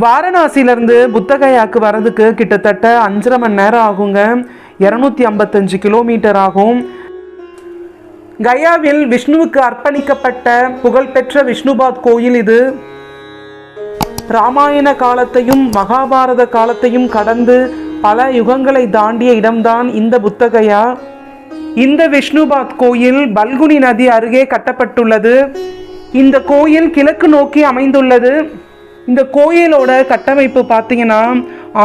வாரணாசியிலேருந்து புத்தகையாக்கு வரதுக்கு கிட்டத்தட்ட அஞ்சரை மணி நேரம் ஆகுங்க. இரநூத்தி ஐம்பத்தஞ்சு கிலோமீட்டர் ஆகும். கயாவில் விஷ்ணுவுக்கு அர்ப்பணிக்கப்பட்ட புகழ்பெற்ற விஷ்ணுபாத் கோயில் இது. ராமாயண காலத்தையும் மகாபாரத காலத்தையும் கடந்து பல யுகங்களை தாண்டிய இடம்தான் இந்த புத்தகையா. இந்த விஷ்ணுபாத் கோயில் பல்குனி நதி அருகே கட்டப்பட்டுள்ளது. இந்த கோயில் கிழக்கு நோக்கி அமைந்துள்ளது. இந்த கோயிலோட கட்டமைப்பு பார்த்தீங்கன்னா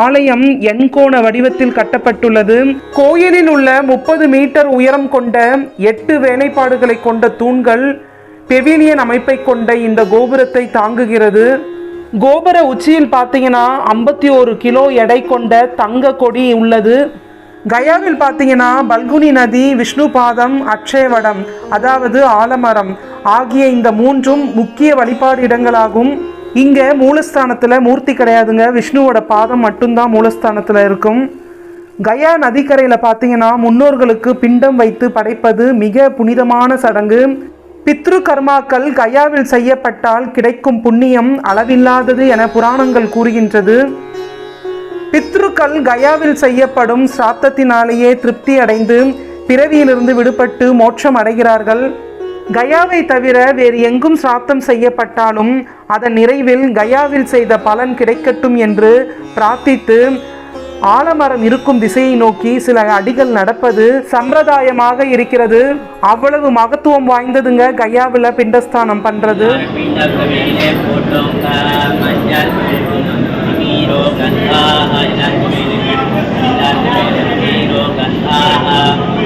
ஆலயம் எண்கோண வடிவத்தில் கட்டப்பட்டுள்ளது. கோயிலில் உள்ள முப்பது மீட்டர் உயரம் கொண்ட எட்டு வேலைப்பாடுகளை கொண்ட தூண்கள் பெவிலியன் அமைப்பை கொண்ட இந்த கோபுரத்தை தாங்குகிறது. கோபுர உச்சியில் பார்த்தீங்கன்னா ஐம்பத்தி ஒரு கிலோ எடை கொண்ட தங்க கொடி உள்ளது. கயாவில் பார்த்தீங்கன்னா பல்குனி நதி விஷ்ணு பாதம் அக்ஷயவடம் அதாவது ஆலமரம் ஆகிய இந்த மூன்றும் முக்கிய வழிபாடு இடங்களாகும். இங்கே மூலஸ்தானத்தில் மூர்த்தி கிடையாதுங்க. விஷ்ணுவோட பாதம் மட்டும்தான் மூலஸ்தானத்தில் இருக்கும். கயா நதிக்கரையில் பார்த்தீங்கன்னா முன்னோர்களுக்கு பிண்டம் வைத்து படைப்பது மிக புனிதமான சடங்கு. பித்ரு கர்மாக்கள் கயாவில் செய்யப்பட்டால் கிடைக்கும் புண்ணியம் அளவில்லாதது என புராணங்கள் கூறுகின்றது. பித்ருக்கள் கயாவில் செய்யப்படும் சிராத்தத்தினாலேயே திருப்தி அடைந்து பிறவியிலிருந்து விடுபட்டு மோட்சம் அடைகிறார்கள். கயாவை தவிர வேறு எங்கும் சிராத்தம் செய்யப்பட்டாலும் அதன் நிறைவில் கயாவில் செய்த பலன் கிடைக்கட்டும் என்று பிரார்த்தித்து ஆலமரம் இருக்கும் திசையை நோக்கி சில அடிகள் நடப்பது சம்பிரதாயமாக இருக்கிறது. அவ்வளவு மகத்துவம் வாய்ந்ததுங்க கயாவில் பிண்டஸ்தானம் பண்ணுறது ஆஹா.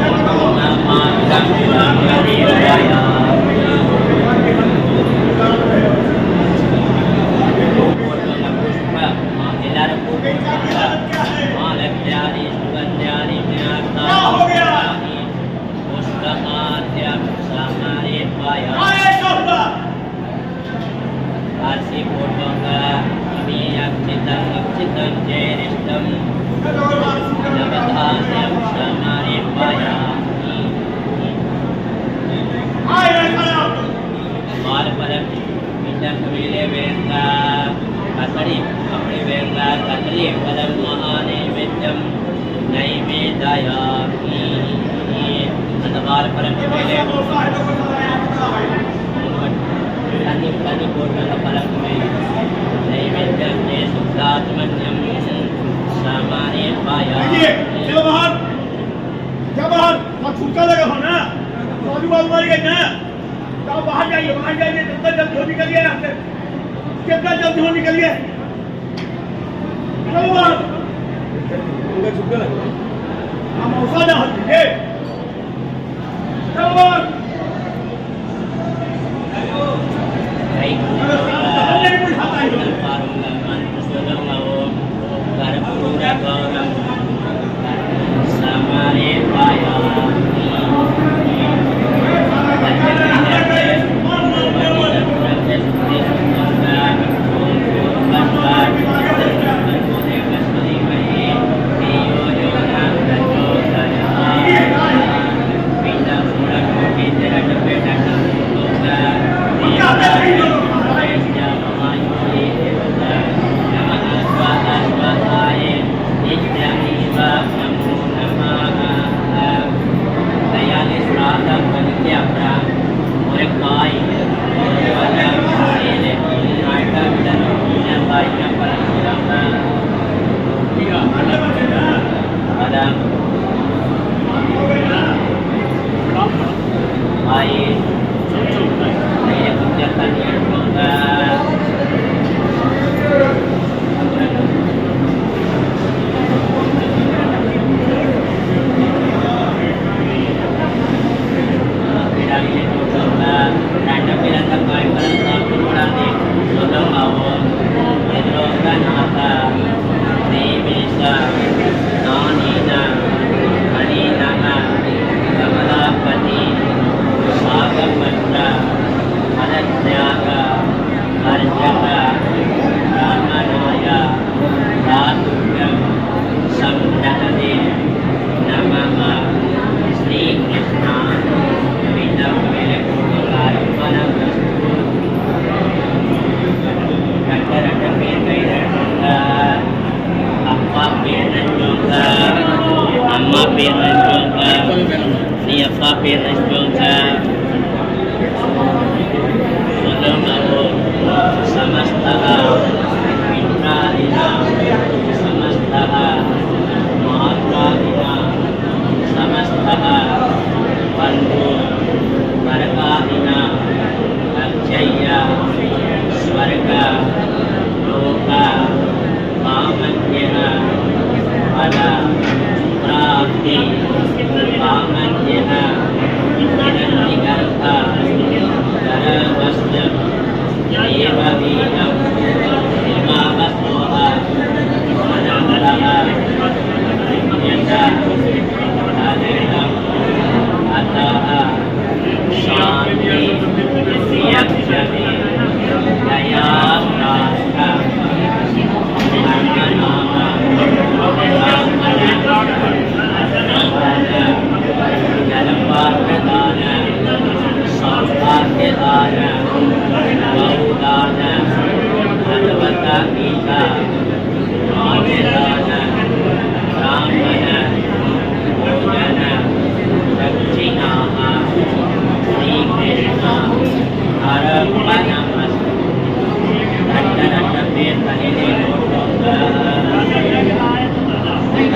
الجوع والمعاني والدم نعیم دایاکی اندبار پر پہلے تنی تنی کوٹا کا میں نعیم دم نے سکتات منیم سامانے پایا چلو باہر آپ چھٹکا لگا ہو نا آجو بازو ماری گئی نا تو باہر جائیے باہر جائیے جتنا جلد ہو نکلیے جتنا جلد ہو نکلیے मौसाना हत्ती Sama rewaya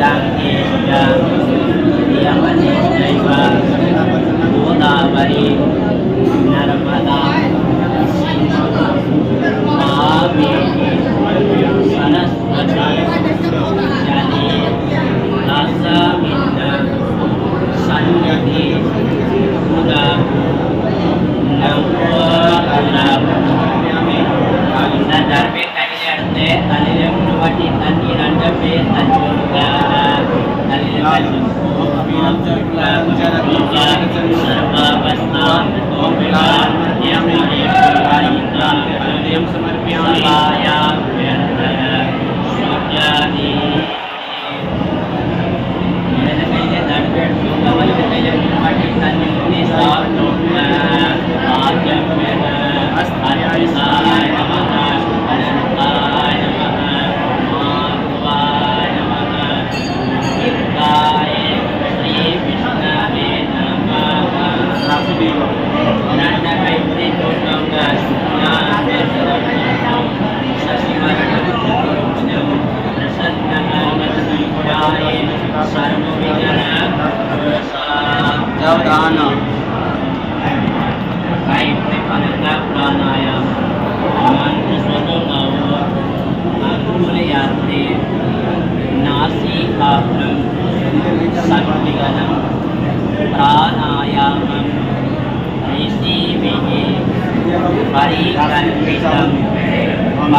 గంగే నర్మదా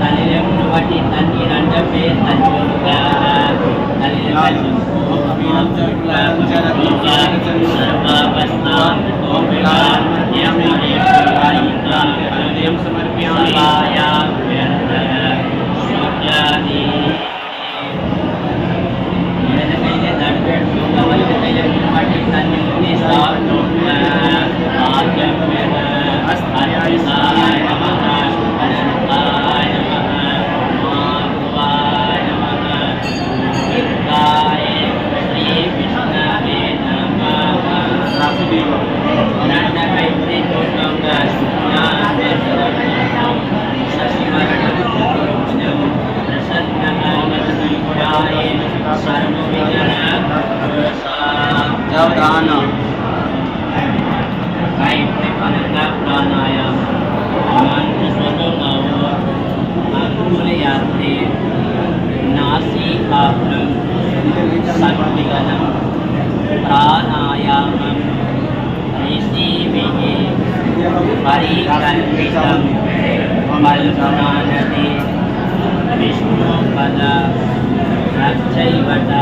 தலையில மூணு வாட்டி தண்ணி ரெண்டு பேர் தண்ணி விடுங்க தலையில సమర్పయామి தியாகம் ரிஷிபிகி பரிகல்பிதம் மல்பமானதி விஷ்ணு பத ரச்சைவத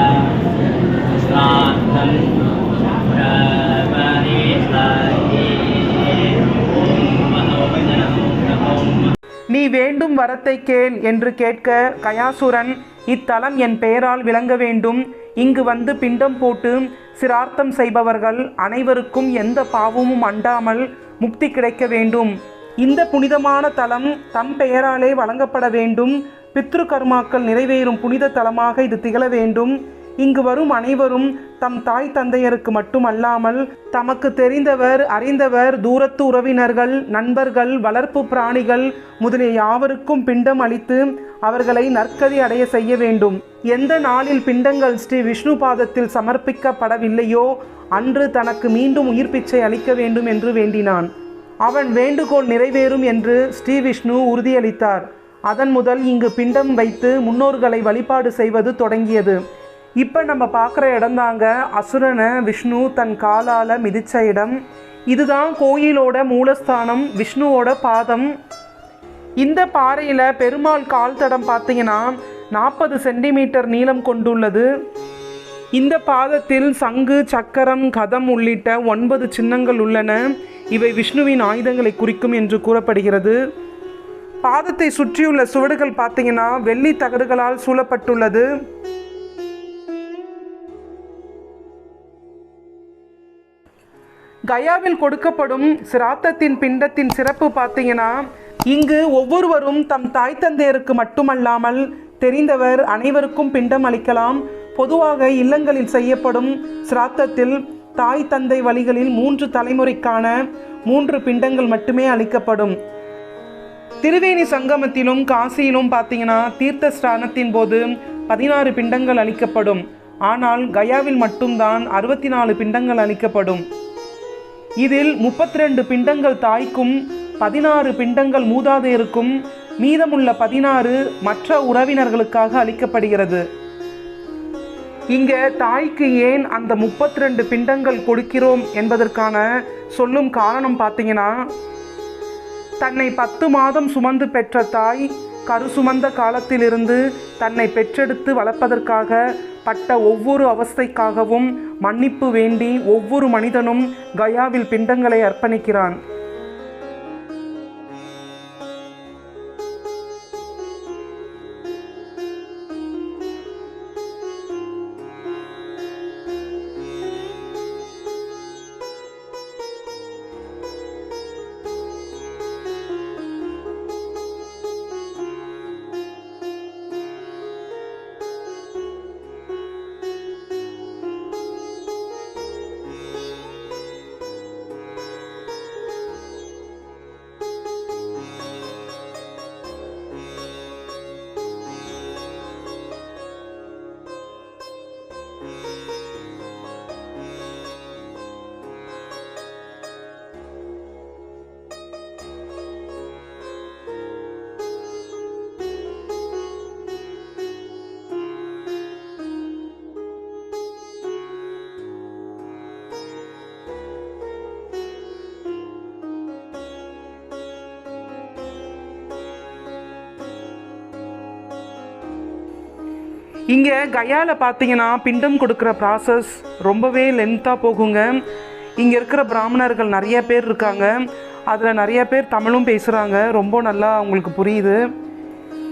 ஸ்வாத்தம் பிரபரேசாயே நீ வேண்டும் வரத்தை கேள் என்று கேட்க கயாசுரன் இத்தலம் என் பெயரால் விளங்க வேண்டும். இங்கு வந்து பிண்டம் போட்டு சிரார்த்தம் செய்பவர்கள் அனைவருக்கும் எந்த பாவமும் அண்டாமல் முக்தி கிடைக்க வேண்டும். இந்த புனிதமான தலம் தம் பெயராலே வழங்கப்பட வேண்டும். பித்ரு கர்மாக்கள் நிறைவேறும் புனித தலமாக இது திகழ வேண்டும். இங்கு வரும் அனைவரும் தம் தாய் தந்தையருக்கு மட்டுமல்லாமல் தமக்கு தெரிந்தவர் அறிந்தவர் தூரத்து உறவினர்கள் நண்பர்கள் வளர்ப்பு பிராணிகள் முதலிய யாவருக்கும் பிண்டம் அளித்து அவர்களை நற்கதி அடைய செய்ய வேண்டும். எந்த நாளில் பிண்டங்கள் ஸ்ரீ விஷ்ணு பாதத்தில் சமர்ப்பிக்கப்படவில்லையோ அன்று தனக்கு மீண்டும் உயிர் பிச்சை அளிக்க வேண்டும் என்று வேண்டினான். அவன் வேண்டுகோள் நிறைவேறும் என்று ஸ்ரீ விஷ்ணு உறுதியளித்தார். அதன் முதல் இங்கு பிண்டம் வைத்து முன்னோர்களை வழிபாடு செய்வது தொடங்கியது. இப்போ நம்ம பார்க்குற இடம்தாங்க அசுரனை விஷ்ணு தன் காலால் மிதித்த இடம். இதுதான் கோயிலோட மூலஸ்தானம் விஷ்ணுவோட பாதம். இந்த பாறையில் பெருமாள் கால் தடம் பார்த்தீங்கன்னா நாற்பது சென்டிமீட்டர் நீளம் கொண்டுள்ளது. இந்த பாதத்தில் சங்கு சக்கரம் கதம் உள்ளிட்ட ஒன்பது சின்னங்கள் உள்ளன. இவை விஷ்ணுவின் ஆயுதங்களை குறிக்கும் என்று கூறப்படுகிறது. பாதத்தை சுற்றியுள்ள சுவடுகள் பார்த்தீங்கன்னா வெள்ளி தகடுகளால் சூழப்பட்டுள்ளது. கயாவில் கொடுக்கப்படும் சிராத்தத்தின் பிண்டத்தின் சிறப்பு பார்த்தீங்கன்னா இங்கு ஒவ்வொருவரும் தம் தாய் தந்தையருக்கு மட்டுமல்லாமல் தெரிந்தவர் அனைவருக்கும் பிண்டம் அளிக்கலாம். பொதுவாக இல்லங்களில் செய்யப்படும் சிராத்தத்தில் தாய் தந்தை வழிகளில் மூன்று தலைமுறைக்கான மூன்று பிண்டங்கள் மட்டுமே அளிக்கப்படும். திருவேணி சங்கமத்திலும் காசியிலும் பார்த்தீங்கன்னா தீர்த்த ஸ்நானத்தின் போது பதினாறு பிண்டங்கள் அளிக்கப்படும். ஆனால் கயாவில் மட்டும்தான் அறுபத்தி நாலு பிண்டங்கள் அளிக்கப்படும். இதில் முப்பத்தி ரெண்டு பிண்டங்கள் தாய்க்கும் பதினாறு பிண்டங்கள் மூதாதையருக்கும் மீதமுள்ள பதினாறு மற்ற உறவினர்களுக்காக அளிக்கப்படுகிறது. இங்க தாய்க்கு ஏன் அந்த முப்பத்தி ரெண்டு பிண்டங்கள் கொடுக்கிறோம் என்பதற்கான சொல்லும் காரணம் பார்த்தீங்கன்னா தன்னை பத்து மாதம் சுமந்து பெற்ற தாய் கரு சுமந்த காலத்திலிருந்து தன்னை பெற்றெடுத்து வளர்ப்பதற்காக பட்ட ஒவ்வொரு அவஸ்தைக்காகவும் மன்னிப்பு வேண்டி ஒவ்வொரு மனிதனும் கயாவில் பிண்டங்களை அர்ப்பணிக்கிறான். இங்கே கயாவில் பார்த்தீங்கன்னா பிண்டம் கொடுக்குற ப்ராசஸ் ரொம்பவே லென்த்தாக போகுங்க. இங்கே இருக்கிற பிராமணர்கள் நிறைய பேர் இருக்காங்க. அதில் நிறைய பேர் தமிழும் பேசுகிறாங்க ரொம்ப நல்லா அவங்களுக்கு புரியுது.